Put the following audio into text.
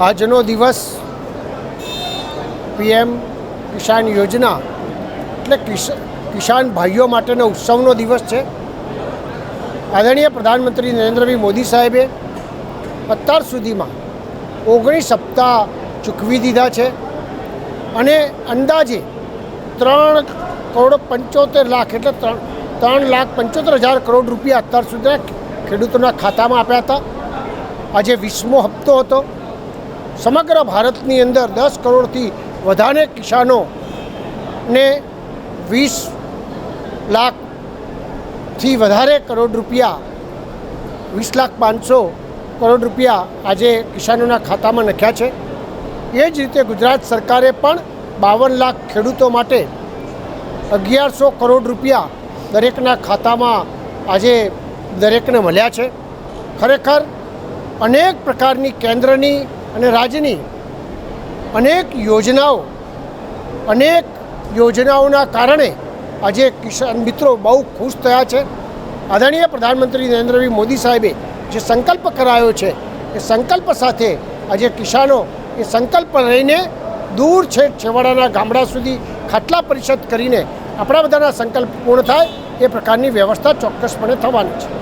આજનો દિવસ પીએમ કિસાન યોજના એટલે કિસ- કિસાન ભાઈઓ માટેનો ઉત્સવનો દિવસ છે. આદરણીય પ્રધાનમંત્રી નરેન્દ્રભાઈ મોદી સાહેબે અત્યાર સુધીમાં ઓગણીસ હપ્તા ચૂકવી દીધા છે અને અંદાજે ત્રણ કરોડ પંચોતેર લાખ એટલે ત્રણ ત્રણ લાખ પંચોતેર હજાર કરોડ રૂપિયા અત્યાર સુધી ખેડૂતોના ખાતામાં આપ્યા હતા. આજે વીસમો હપ્તો હતો. સમગ્ર ભારતની અંદર દસ કરોડથી વધારે કિસાનોને વીસ લાખથી વધારે કરોડ રૂપિયા, વીસ લાખ પાંચસો કરોડ રૂપિયા આજે કિસાનોના ખાતામાં નાખ્યા છે. એ જ રીતે ગુજરાત સરકારે પણ બાવન લાખ ખેડૂતો માટે અગિયારસો કરોડ રૂપિયા દરેકના ખાતામાં આજે દરેકને મળ્યા છે. ખરેખર અનેક પ્રકારની કેન્દ્રની અને રાજ્યની અનેક યોજનાઓ, અનેક યોજનાઓના કારણે આજે કિસાન મિત્રો બહુ ખુશ થયા છે. આદરણીય પ્રધાનમંત્રી નરેન્દ્રભાઈ મોદી સાહેબે જે સંકલ્પ કરાયો છે, એ સંકલ્પ સાથે આજે કિસાનો એ સંકલ્પ લઈને દૂર છે છેવાડાના ગામડા સુધી ખાટલા પરિષદ કરીને આપણા બધાના સંકલ્પ પૂર્ણ થાય, એ પ્રકારની વ્યવસ્થા ચોક્કસપણે થવાની છે.